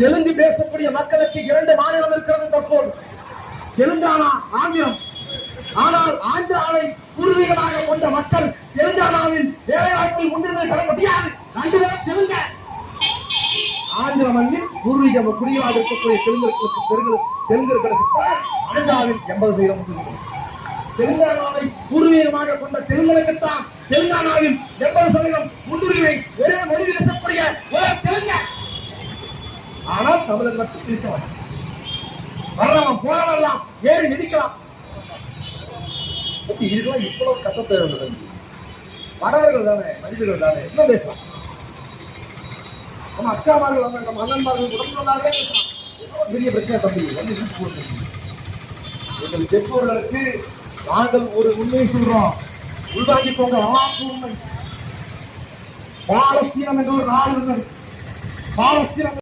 தெலுங்கு பேசக்கூடிய மக்களுக்கு இரண்டு மாநிலம் இருக்கிறது தற்போது. தெலுங்கானா ஆந்திரம். ஆனால் ஆந்திராவை பூர்வீகமாக கொண்ட மக்கள் தெலுங்கானாவில் வேலைவாய்ப்பில் முன்னுரிமை பெற முடியாது. ரெண்டு பேரும் தெலுங்க ஆந்திர மண்ணில் பூர்வீக குடிகளாக இருக்கக்கூடிய தெலுங்கர்களுக்கு தெலுங்கு தெலுங்கர்களுக்கு ஆந்திராவில் எண்பது சதவீதம் தெலுங்கானாவை பூர்வீகமாக கொண்ட தெலுங்கனுக்குத்தான் தெலுங்கானாவில் எண்பது சதவீதம் முன்னுரிமை. ஒரே மொழி பேசக்கூடிய ஆனால் தமிழர் மட்டும் பிரிச்சவன் வர்றவன் போறவெல்லாம் ஏறி மிதிக்கலாம் இதுக்கெல்லாம் இவ்வளவு கத்த தேவை வடவர்கள் தானே மனிதர்கள் தானே என்ன பேசலாம் நம்ம அக்காமார்கள் நம்ம நம்ம அண்ணன்மார்கள் உடம்புனாலே பெரிய பிரச்சனை தம்பி வந்து இழுத்து எங்கள் பெற்றோர்களுக்கு நாங்கள் ஒரு உண்மையை சொல்றோம். உள்வாங்கி போங்க வரலாற்று உண்மை. பாலஸ்தீனம் என்று ஒரு நாடு இருந்தது. பாலஸ்தீனம்